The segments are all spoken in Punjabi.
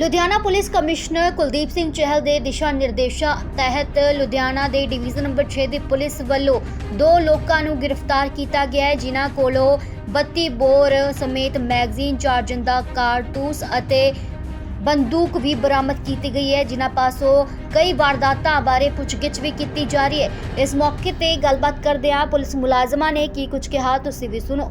ਲੁਧਿਆਣਾ ਪੁਲਿਸ ਕਮਿਸ਼ਨਰ ਕੁਲਦੀਪ ਸਿੰਘ ਚਹਿਲ ਦੇ ਦਿਸ਼ਾ ਨਿਰਦੇਸ਼ਾਂ ਤਹਿਤ ਲੁਧਿਆਣਾ ਦੇ ਡਿਵੀਜ਼ਨ ਨੰਬਰ 6 ਦੀ ਪੁਲਿਸ ਵੱਲੋਂ ਦੋ ਲੋਕਾਂ ਨੂੰ ਗ੍ਰਿਫਤਾਰ ਕੀਤਾ ਗਿਆ ਹੈ, ਜਿਨ੍ਹਾਂ ਕੋਲੋਂ 32 ਬੋਰ ਸਮੇਤ ਮੈਗਜ਼ੀਨ ਚਾਰਜਨ ਦਾ ਕਾਰਤੂਸ ਅਤੇ ਬੰਦੂਕ ਵੀ ਬਰਾਮਦ ਕੀਤੀ ਗਈ ਹੈ, ਜਿਨ੍ਹਾਂ ਪਾਸੋਂ ਕਈ ਵਾਰਦਾਤਾਂ ਬਾਰੇ ਪੁੱਛਗਿੱਛ ਵੀ ਕੀਤੀ ਜਾ ਰਹੀ ਹੈ। ਇਸ ਮੌਕੇ ਤੇ ਗੱਲਬਾਤ ਕਰਦਿਆਂ ਪੁਲਿਸ ਮੁਲਾਜ਼ਮਾਂ ਨੇ ਕੀ ਕੁਝ ਕਿਹਾ, ਤੁਸੀਂ ਵੀ ਸੁਣੋ।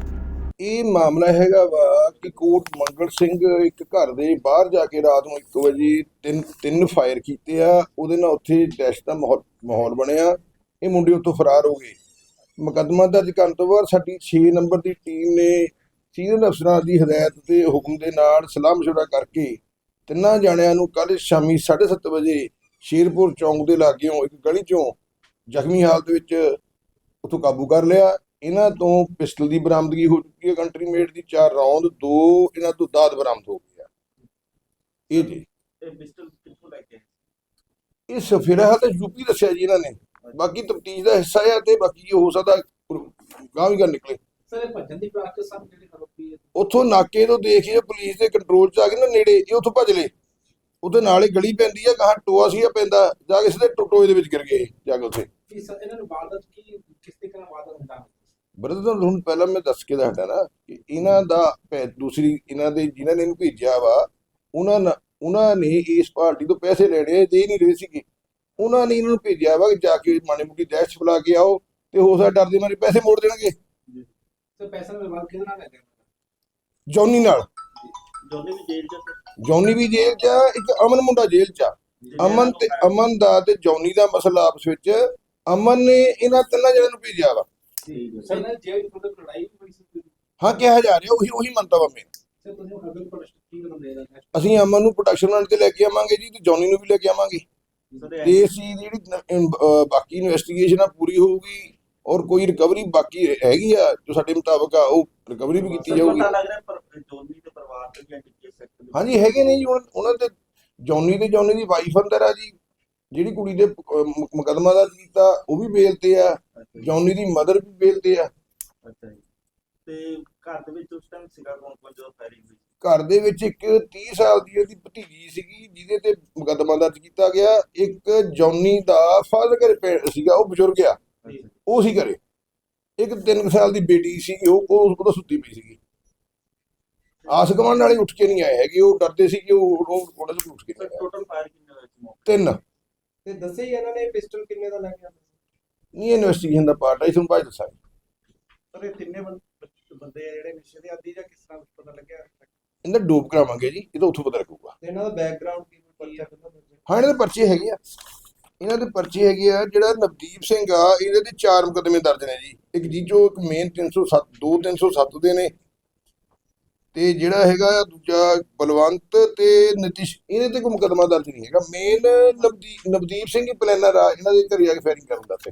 ਇਹ ਮਾਮਲਾ ਹੈਗਾ ਵਾ ਕਿ ਕੋਟ ਮੰਗਲ ਸਿੰਘ ਇੱਕ ਘਰ ਦੇ ਬਾਹਰ ਜਾ ਕੇ ਰਾਤ ਨੂੰ 1 ਵਜੇ ਤਿੰਨ ਤਿੰਨ ਫਾਇਰ ਕੀਤੇ ਆ। ਉਹਦੇ ਨਾਲ ਉੱਥੇ ਦਹਿਸ਼ਤ ਦਾ ਮਾਹੌਲ ਮਾਹੌਲ ਬਣਿਆ। ਇਹ ਮੁੰਡੇ ਉੱਥੋਂ ਫਰਾਰ ਹੋ ਗਏ। ਮੁਕੱਦਮਾ ਦਰਜ ਕਰਨ ਤੋਂ ਬਾਅਦ ਸਾਡੀ 6 ਨੰਬਰ ਦੀ ਟੀਮ ਨੇ ਸੀਨੀਅਰ ਅਫਸਰਾਂ ਦੀ ਹਦਾਇਤ ਤੇ ਹੁਕਮ ਦੇ ਨਾਲ ਸਲਾਹ ਮਸ਼ਵਰਾ ਕਰਕੇ ਤਿੰਨਾਂ ਜਾਣਿਆਂ ਨੂੰ ਕੱਲ ਸ਼ਾਮੀ 7:30 ਵਜੇ ਸ਼ੇਰਪੁਰ ਚੌਂਕ ਦੇ ਲਾਗਿਓਂ ਇੱਕ ਗਲੀ ਚੋਂ ਜ਼ਖਮੀ ਹਾਲਤ ਵਿੱਚ ਉੱਥੋਂ ਕਾਬੂ ਕਰ ਲਿਆ। ਇਹਨਾਂ ਤੋਂ ਪਿਸਟਲ ਦੀ ਬਰਾਮਦਗੀ ਹੋ ਚੁੱਕੀ ਹੈ ਕੰਟਰੀ ਮੇਡ ਦੀ ਚਾਰ ਰੌਂਦ ਦੋ ਇਹਨਾਂ ਤੋਂ ਦਾਦ ਬਰਾਮਦ ਹੋ ਗਈ ਆ। ਇਹ ਜੀ। ਇਹ ਪਿਸਟਲ ਕਿੱਥੋਂ ਲੈ ਕੇ? ਇਹ ਸਫਿਰਾ ਤੇ ਯੂਪੀ ਦੱਸਿਆ ਜੀ ਇਹਨਾਂ ਨੇ। ਬਾਕੀ ਤਫਤੀਸ਼ ਦਾ ਹਿੱਸਾ ਹੈ ਤੇ ਬਾਕੀ ਇਹ ਹੋ ਸਕਦਾ ਗਾਂ ਵੀ ਗੱਲ ਨਿਕਲੇ। ਸਰ ਇਹ ਭੱਜਣ ਦੀ ਪ੍ਰੈਕਟਿਸ ਸਭ ਜਿਹੜੇ ਖੜੋਤੀ ਹੈ। ਉੱਥੋਂ ਨਾਕੇ ਤੋਂ ਦੇਖਿਏ ਪੁਲਿਸ ਦੇ ਕੰਟਰੋਲ 'ਚ ਆ ਗਏ ਨਾ ਨੇੜੇ ਇਹ ਉੱਥੋਂ ਭੱਜ ਲਏ। ਉਹਦੇ ਨਾਲ ਹੀ ਗਲੀ ਪੈਂਦੀ ਆ ਗਾਂ ਟੋਆ ਸੀ ਪੈਂਦਾ ਜਾ ਕੇ ਸਿੱਧੇ ਟੋ- ਟੋਏ ਦੇ ਵਿੱਚ ਗਿਰ ਗਏ ਜਾ ਕੇ ਉੱਥੇ। ਇਹਨਾਂ ਨੂੰ ਵਾਰਦਾਤ ਕੀ ਕਿਸ ਤਰੀਕੇ ਨਾਲ ਵਾਰਦਾਤ ਹੁੰਦਾ ਹੈ ਬਰਦਰ ਤੁਹਾਨੂੰ ਹੁਣ ਪਹਿਲਾਂ ਮੈਂ ਦੱਸ ਕੇ ਦੱਸਦਾ ਨਾ ਕਿ ਇਹਨਾਂ ਦਾ ਦੂਸਰੀ ਇਹਨਾਂ ਦੇ ਜਿਨ੍ਹਾਂ ਨੇ ਇਹਨੂੰ ਭੇਜਿਆ ਵਾ ਉਹਨਾਂ ਨੇ ਉਹਨਾਂ ਨੇ ਇਸ ਪਾਰਟੀ ਤੋਂ ਪੈਸੇ ਲੈਣੇ ਦੇ ਨਹੀਂ ਰਹੇ ਸੀਗੇ। ਉਹਨਾਂ ਨੇ ਇਹਨਾਂ ਨੂੰ ਭੇਜਿਆ ਵਾ ਕਿ ਜਾ ਕੇ ਮਾੜੀ ਮੁੱਟੀ ਦਹਿਸ਼ਤ ਫੈਲਾ ਕੇ ਆਓ ਤੇ ਹੋ ਸਕਦਾ ਡਰਦੇ ਮਾਰੇ ਪੈਸੇ ਮੋੜ ਦੇਣਗੇ। ਸਰ ਪੈਸਾ ਦਾ ਕਿਹਦੇ ਨਾਲ ਲੈਂਦੇ ਜੌਨੀ ਨਾਲ। ਜੋਨੇ ਵੀ ਜੇਲ੍ਹ ਚ ਜੌਨੀ ਵੀ ਜੇਲ੍ਹ 'ਚ ਆ ਇੱਕ ਅਮਨ ਮੁੰਡਾ ਜੇਲ੍ਹ 'ਚ ਆ। ਅਮਨ ਤੇ ਅਮਨ ਦਾ ਤੇ ਜੌਨੀ ਦਾ ਮਸਲਾ ਆਪਸ ਵਿੱਚ। ਅਮਨ ਨੇ ਇਹਨਾਂ ਤਿੰਨਾਂ ਜਣਿਆਂ ਨੂੰ ਭੇਜਿਆ ਵਾ। ਸਰ ਇਹਨਾਂ ਜੇਲ੍ਹ ਚ ਤੁਹਾਡੇ ਲੜਾਈ ਵੀ ਹੋਈ ਸੀ ਹਾਂ ਕਿਹਾ ਜਾ ਰਿਹਾ ਉਹੀ ਉਹੀ ਮੰਨਦਾ ਵਾ ਮੈਂ। ਸਰ ਤੁਸੀਂ ਅਗਰ ਪ੍ਰੋਟੈਸਟ ਕੀ ਕਦਮ ਲੈ ਰਹੇ ਹੋ? ਅਸੀਂ ਅਮਨ ਨੂੰ ਪ੍ਰੋਟੈਕਸ਼ਨ ਲਾਈਨ ਤੇ ਲੈ ਕੇ ਆਵਾਂਗੇ ਜੀ ਤੇ ਜੌਨੀ ਨੂੰ ਵੀ ਲੈ ਕੇ ਆਵਾਂਗੇ। ਤੇ ਇਸ ਚੀਜ਼ ਦੀ ਜਿਹੜੀ ਨ- ਅਮ, ਅਹ, ਬਾਕੀ ਇਨਵੈਸਟੀਗੇਸ਼ਨ ਆ ਪੂਰੀ ਹੋਊਗੀ ਔਰ ਕੋਈ ਰਿਕਵਰੀ ਬਾਕੀ ਹੈਗੀ ਆ ਜੋ ਸਾਡੇ ਮੁਤਾਬਕ ਆ ਉਹ ਰਿਕਵਰੀ ਵੀ ਕੀਤੀ ਜਾਊਗੀ। ਪਤਾ ਲੱਗ ਰਿਹਾ ਪਰ ਜੋਨੀ ਦੇ ਪਰਿਵਾਰ ਤੇ ਵੀ ਐਂਟੀ ਸੈਕਟਰ ਹਾਂਜੀ ਹੈਗੇ ਨੇ ਜੀ ਹੁਣ ਉਹਨਾਂ ਦੇ ਜੌਨੀ ਤੇ ਜੌਨੀ ਦੀ ਵਾਈਫ ਅੰਦਰ ਆ ਜੀ ਜਿਹੜੀ ਕੁੜੀ ਦੇ ਮੁਕਦਮਾ ਦਾ ਕੀਤਾ ਉਹ ਵੀ ਬੇਲ ਤੇ ਆ। ਜੌਨੀ ਦੀ ਮਦਰ ਵੀ ਬੇਲ ਤੇ ਆ। ਅੱਛਾ ਜੀ। ਤੇ ਘਰ ਦੇ ਵਿੱਚ ਉਸ ਟਾਈਮ ਸੀਗਾ ਕੌਣ ਕੌਣ ਜਦੋਂ ਫਾਇਰਿੰਗ ਹੋਈ? ਘਰ ਦੇ ਵਿੱਚ ਇੱਕ 30 ਸਾਲ ਦੀ ਉਹਦੀ ਭਤੀਜੀ ਸੀਗੀ ਜਿਹਦੇ ਤੇ ਮੁਕੱਦਮਾ ਦਰਜ ਕੀਤਾ ਗਿਆ। ਇੱਕ ਜੌਨੀ ਦਾ ਫਾਦਰ ਘਰੇ ਸੀਗਾ ਉਹ ਬਜ਼ੁਰਗ ਆ। ਉਹ ਸੀ ਘਰੇ। ਇੱਕ 3 ਸਾਲ ਦੀ ਬੇਟੀ ਸੀ ਉਹ ਉਹ ਉਹਦਾ ਸੁੱਤੀ ਪਈ ਸੀਗੀ। ਆਸ ਕਮਾਂਡ ਵਾਲੇ ਉੱਠ ਕੇ ਨਹੀਂ ਆਏ ਹੈਗੇ ਉਹ ਡਰਦੇ ਸੀ ਕਿ ਉਹ ਉਹ ਉਹਨਾਂ ਤੋਂ ਉੱਠ ਕੇ ਨਹੀਂ ਆਏ। ਟੋਟਲ ਫਾਇਰ ਕਿੰਨੇ ਹੋਏ ਤਿੰਨ। ਤੇ ਦੱਸਿਆ ਹੀ ਇਹਨਾਂ ਨੇ ਪਿਸਟਲ ਕਿੰਨੇ ਦਾ ਲੈ ਕੇ ਆਉਂਦੇ? ਨਹੀਂ ਇਨਵੈਸਟੀਗੇਸ਼ਨ ਦਾ ਪਾਰਟ ਹੈ ਇਸ ਨੂੰ ਬਾਅਦ ਦੱਸਾਂਗੇ। ਸਰ ਇਹ ਤਿੰਨੇ ਬੰਦੇ ਆ ਜਿਹੜੇ ਨਸ਼ੇ ਦੇ ਆਦੀ ਜਾਂ ਕਿਸ ਤਰ੍ਹਾਂ ਪਤਾ ਲੱਗਿਆ? ਇਹਦਾ ਡੋਪ ਕਰਾਵਾਂਗੇ ਜੀ ਇਹ ਤਾਂ ਉੱਥੋਂ ਪਤਾ ਲੱਗੂਗਾ। ਤੇ ਇਹਨਾਂ ਦਾ ਬੈਕਗ੍ਰਾਉਂਡ ਕੀ ਪਰਚਾ ਕਿੰਨਾ ਦਰਜ ਹੈ? ਇਹਨਾਂ ਦੇ ਪਰਚੇ ਹੈਗੇ ਆ। ਇਹਨਾਂ ਦੇ ਪਰਚੇ ਹੈਗੇ ਆ ਜਿਹੜਾ ਨਵਦੀਪ ਸਿੰਘ ਆ ਇਹਦੇ ਤੇ ਚਾਰ ਮੁਕੱਦਮੇ ਦਰਜ ਨੇ ਜੀ। ਇੱਕ ਜੀ ਚੋਂ ਇੱਕ ਮੇਨ 307 ਦੋ 307 ਦੇ ਨੇ। ਤੇ ਜਿਹੜਾ ਹੈਗਾ ਆ ਦੂਜਾ ਬਲਵੰਤ ਤੇ ਨਤੀਸ਼ ਇਹਦੇ ਤੇ ਕੋਈ ਮੁਕੱਦਮਾ ਦਰਜ ਨਹੀਂ ਹੈਗਾ। ਮੇਨ ਨਵਦੀਪ ਨਵਦੀਪ ਸਿੰਘ ਹੀ ਪਲੈਨਰ ਆ ਇਹਨਾਂ ਦੇ ਘਰੇ ਆ ਕੇ ਫਾਇਰਿੰਗ ਕਰਨ ਦਾ ਤੇ